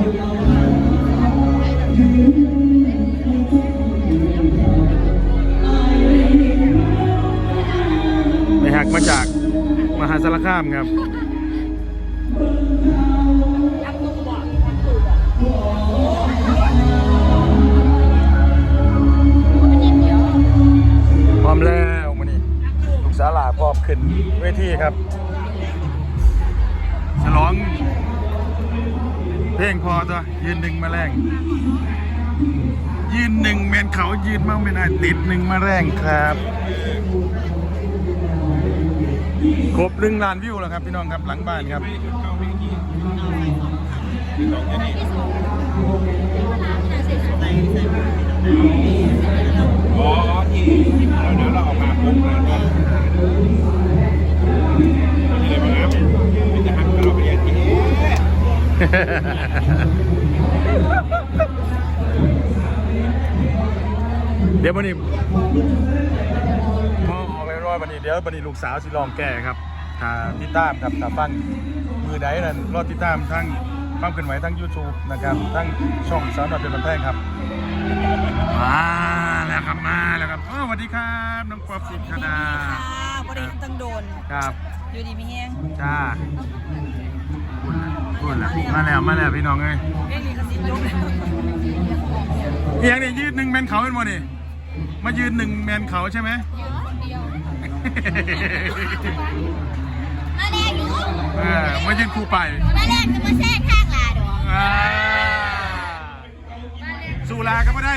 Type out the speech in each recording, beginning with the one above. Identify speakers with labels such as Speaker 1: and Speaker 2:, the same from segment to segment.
Speaker 1: ในหักมาจากมหาสารคามครับพร้อมแล้วมานนี่ลูกสาลาพร้อมขึ้นเวทีครับ ฉลอง เพลงพอตัวยืนหนึ่งมาแรงยืนหนึ่งแมนเขายืนมั่งไม่ได้ติดหนึ่งมาแรงครับครบหนึ่งล้านวิวแล้วครับพี่น้องครับหลังบ้านครับ
Speaker 2: อ๋อที่เราเดี๋ยวเราออกมาปุ๊บเลยว่าอะไรบ้างครับเป็นจะหักกับเราไปเรียนที่
Speaker 1: เดี๋ยววันนี้พอออกไปร้อยวันนี้เดี๋ยววันนี้ลูกสาวสิลองแก่ครับถ้าติดตามครับถ้าฟังมือใดนั่นรอติดตามทั้งความเคลื่อนไหวทั้ง YouTube นะครับทั้งช่องสาวหน่อยเป็นบันแท่งครับมาแล้วครับมาแล้วครับอ้าวสวัสดีครับน้องป๊อปสิทธดา
Speaker 3: ค่ะบริตั้งโดน
Speaker 1: ครับ
Speaker 3: อยู่ดีมีแห้ง
Speaker 1: จ้า พูดแล้วมาแล้วมาแล้วพี่น้องเอ้ย
Speaker 3: เรื่องนี้ก็สิจบแล้ว
Speaker 1: เอียงนี่ยืนหนึ่งแมนเขาเป็นโมนี่มายืนหนึ่งแมนเขาใช่ไหม
Speaker 4: มาแรกอยู่
Speaker 1: เออมายืนคู่ไป
Speaker 4: มาแรกจะมาแทรกข้างลาดอก
Speaker 1: อ่าสุราก็ไม่ได้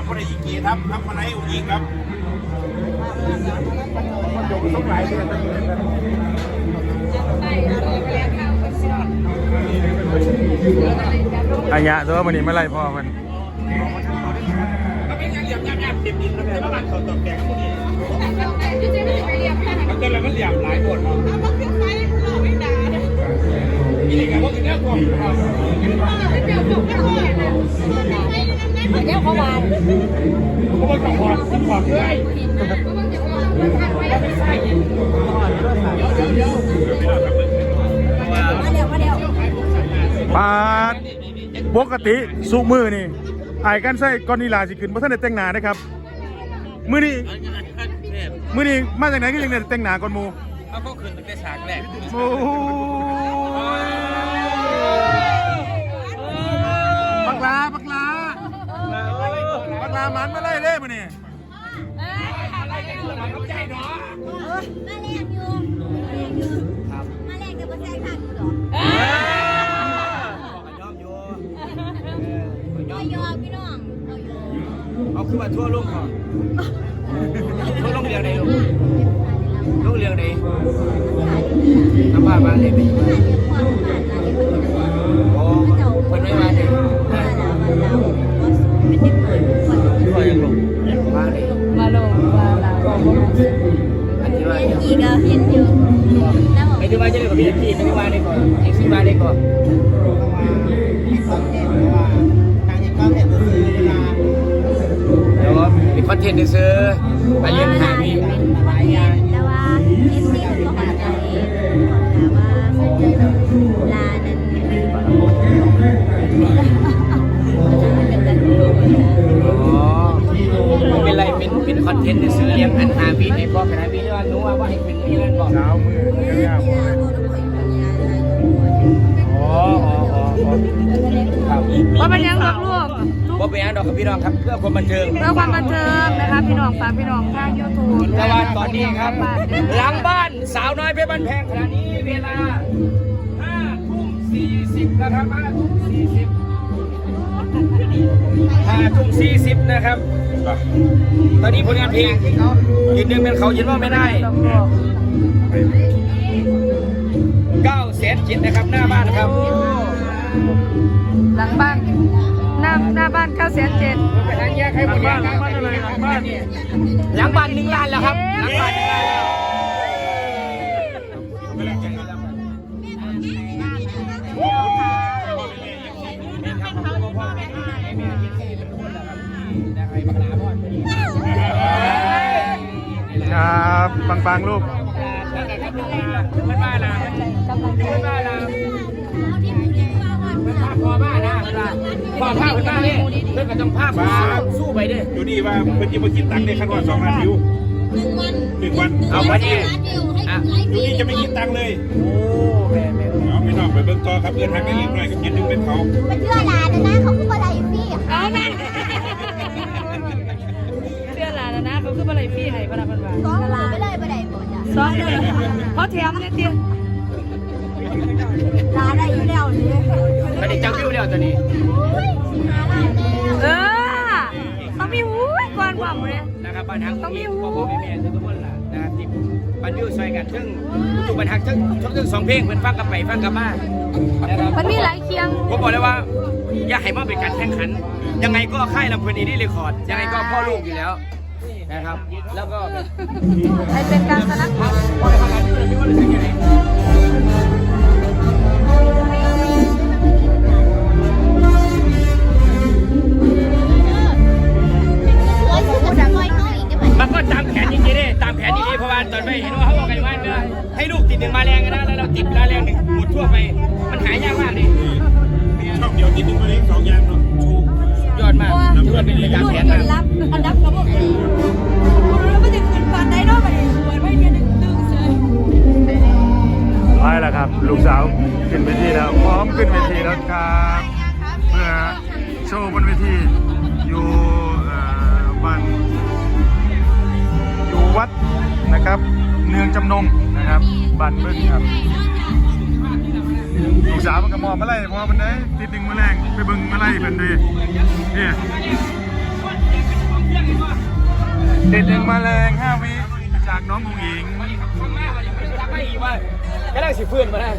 Speaker 2: เอา
Speaker 4: ด้ว
Speaker 2: ยครับพี่น้องคนอีกกี่ทับทับคนไหนอุ้งยิงครับมันโยกสมไรด้วย
Speaker 1: อายะตัววันนี้ไม่ไล่พ่อมัน
Speaker 2: มันเป็นยังยับยับยับเต็มดินแล้วแต่ว่ามันเขาตกแกงพวกนี้มันเกิดอะไรมันเหลี่ยมหลายบทเนาะมีอะไรกันพวกนี้เนี่ยกล่อง
Speaker 4: เดี๋ยวเขาวาน
Speaker 2: พว กต้องขอต้องขอเพื่อ
Speaker 4: มาเดี๋ยวมาเดี๋ยว
Speaker 1: ปาดปกติสุมือนี่ไอ้กันใส่ก้อนนีลาสิขึ้นเพราะท่านได้แต่งหน้านะครับ มือนี้มือนี้มาจากไหนก็ยังได้แต่งหน้าก่อนหมู
Speaker 5: เอาก็คืนตั้งแต่ฉากแรก
Speaker 1: โอ้ยบักลาบักลาบักลามันมาไล่เล่มือนี่
Speaker 4: มาแรกอยู่มาแรกจะมาแทรกข้าง อยู่ดอก
Speaker 5: ยอมอยู่
Speaker 4: ก็ยอพี่น้องก็ยอ
Speaker 5: เอาขึ้นมาทั่วโลกก่อนทั่วโลกเรียงไหนลูกโลกเรียงไหนน้ำบ้ามาเลยไปโอ้เพิ่นไม่มาเลยพ่อยังลง มาเลย
Speaker 3: มาลงมาลา
Speaker 5: อันที่ว่าเย
Speaker 4: อีกก็เห็นอยู่แล้วบอก
Speaker 5: ไอ้ที่ว่าจะเรียกว่าพี่พี่ไม่มาได้ก่อนไอ้ที่มาได้ก่อนแล้วก็มีคอนเทนต์ซื้อไปเรียนหาพี่
Speaker 4: เป็น
Speaker 5: เป็นคอนเทนต์ซื้อเลี้ยงอันหาพี่ในพ่อคณะพี่ว่ารู้ว่าว่าให้เป็นพี่นั่นบอก
Speaker 1: เช้ามือยาว
Speaker 5: อ๋ออ๋ออ๋อครับ
Speaker 3: ว่าเป็นยังรักลูก
Speaker 5: ว่าเป็นยังดอกครับพี่น้องครับเพื่อความบันเทิง
Speaker 3: เพื่อความบันเทิงนะคะพี่น้องฝากพี่น้องทางยูทูบ
Speaker 5: แต่ว่าตอนนี้ครับ หลังบ้านสาวน้อยเพชรบ้านแพงขณะนี้เวลา5ทุ่ม40นะครับ5ทุ่ม40 5ทุ่ม40นะครับ ตอนนี้ผลงานเพลงยืนหนึ่งเป็นเขายืนว่าไม่ได้
Speaker 3: เก้าแสน
Speaker 5: จิตนะครับ หน้าบ้านครับ
Speaker 3: หลังบ้านหน้าหน้าบ้านเก้าแสนเจ็ด
Speaker 5: หลังแยกให้หมด
Speaker 1: บ้านหลังบ้านอะไรหลังบ้าน
Speaker 5: หลังบ้านหนึ่งล้านแล้วครับหลังบ้านหนึ่งล้านแล้ว ครับ
Speaker 1: ปังปังๆลูก
Speaker 5: นั่นแหละครับมันมานมาละมันมาพอมานะพอผ้าเพิ่นมาเนี่ยเพิ่นก็ต้องผ้ามาสู้ไปเด้
Speaker 2: อยู่นี่ว่าเพิ่นจะมากินตังค์ในขั้นว่าสองล้านวิว
Speaker 4: หนึ่งวัน
Speaker 2: หนึ่งวัน
Speaker 5: เอาไปดิอ
Speaker 2: ยู่นี่จะไม่กินตังค์เลย
Speaker 5: โอ้แม่แม่
Speaker 2: เอาพี่น้องไปเบิ่งต่อครับเอื้อนหักกันอีกหน่อยกับเจ็ดหนึ่งเป็นเขา
Speaker 4: มันเชื่อหลานนะเขาพูดอะไรพี่
Speaker 3: เอาแม่เชื่อหลานล้วนะเขาคืออะไรพี่ให้พนักงาน
Speaker 4: หมดอะ
Speaker 3: สองเลยเพราะแถมเนี่ยเตี้ย
Speaker 4: หลานได้อยู่แล้วนี่
Speaker 5: ไม่ได้จังวิวแล้วตอนนี้
Speaker 4: หาหลานแล้ว
Speaker 3: เออเขามีหูยก่อนความเลย
Speaker 5: นะครับบ้านฮักต้องมีพ่อพ่อแม่แม่ทุกคนล่ะนะครับที่บ้านวิวซอยกันทั้งทุกบ้านฮักทั้งทั้งทั้งสองเพลงเป็นฟังกับไปฟังกับมานะครับ
Speaker 3: มันมีหลายเคียง
Speaker 5: ผมบอกเลยว่าอย่าให้มาเป็นการแข่งขัน ยังไงก็ค่ายลำเพลินอีนี่เรคคอร์ดยังไงก็พ่อลูกอยู่แล้ว นะครับ แล้วก็
Speaker 3: ให้เป็นการสนับสนุนา
Speaker 5: วขึ้นเวทีแล้
Speaker 4: ว
Speaker 1: พร้อมขึ้นเวทีแล้วครับเพื่อโชว์บนเวทีอยู่บ้านอยู่วัดนะครับ เนืองจำนงนะครับบ้านเบิ้งครับลูกสาวมันก็มองมาไล่พอมันได้ติดดึงมาแรงไปเบิ้งมาไล่เพิ่นดีเนี่ยติดดึงมาแรงห้าวิจากน้องกุงอิง
Speaker 5: ว่าก็ได้สิเพื่อนมาได้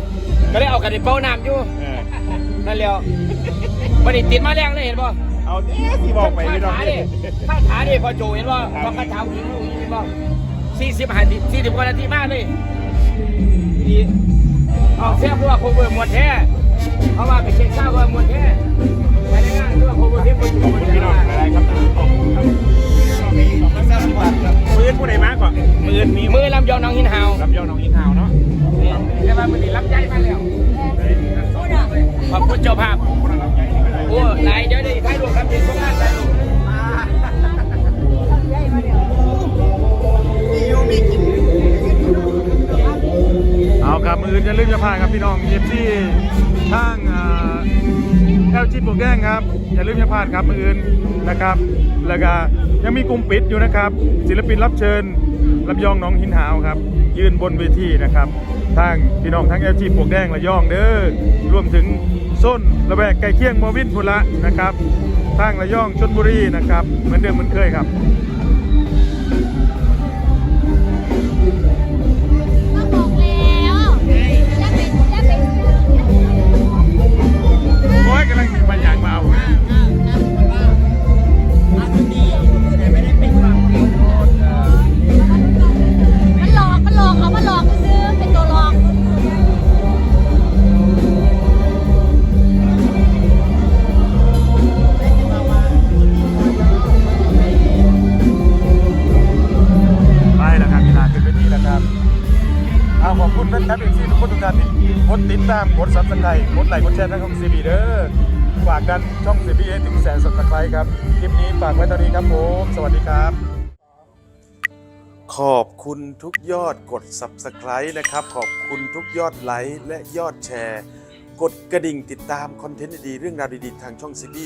Speaker 5: ก็ได้เอากันในเป้าน้ำอยู่
Speaker 2: เออ
Speaker 5: นั่นแล้ววันนี้ติดมาแรงเลยเห็นป่ะ
Speaker 2: เอาเอ๊ะที่บอกไปพี่น้อง
Speaker 5: ขาดิข้าขาดิพอโจเห็นป่ะพอข้าเท้าหิวเห็นป่ะสี่สิบห้าทีสี่สิบกว่านาทีมากเลยดีเอาเสียเพราะว่าโคเวอร์หมดแท้เพราะว่าไปเช็คทราบว่าหมดแท้ไปในงานด้วยว่าโคเวอร์เพียงคนอยู่หมด
Speaker 2: พี่
Speaker 5: พี่
Speaker 2: น้
Speaker 5: น้
Speaker 2: อ
Speaker 5: องง
Speaker 2: อะไรครับมือนผู้ใดมากกว่ามือนมี
Speaker 5: มือลำยองน้องหินหาว
Speaker 2: ลำยองน้องอิน ทาวเนาะ
Speaker 5: ใช่ป่ะมันนี่รับใจมาแล้วขอบคุณเจ้าภาพ โอ้หลายเดี๋ยวได้ถ่ายรูปครับเป็นคนงานถ่ายรูป
Speaker 1: เอาครับมืออื่นอย่าลืมจะพาครับพี่น้องเอฟซีทางแอลจีบวกแดงครับอย่าลืมจะพลาดครับมืออื่นนะครับ แล้วก็ยังมีกลุ่มปิดอยู่นะครับ ศิลปินรับเชิญลำยองน้องหินหาวครับ ยืนบนเวทีนะครับ ทางพี่น้องทั้ง LG ปวกแดงระยองเด้อรวมถึงส้นระแวกไก่เคียงมอวินพุนละนะครับทางระยองชนบุรีนะครับ เหมือนเดิมเหมือนเคยครับ
Speaker 4: มาบอกแล้วจะเป็นจะเป็น
Speaker 1: โอ้ยกำลังบรรยาก คุณแฟนคลับเอฟซีทุกคนทุกท่านที่กดติดตามกดซับสไครต์กดไลค์กดแชร์ทางช่องซีบีเด้อฝากกันช่องซีบีเอถึงแสนซับสไครต์ครับคลิปนี้ฝากไว้เท่านี้ครับผมสวัสดีครับ ขอบคุณทุกยอดกด Subscribe นะครับ ขอบคุณทุกยอดไลค์และยอดแชร์ กดกระดิ่งติดตามคอนเทนต์ดีๆเรื่องราวดีๆทางช่องซีบี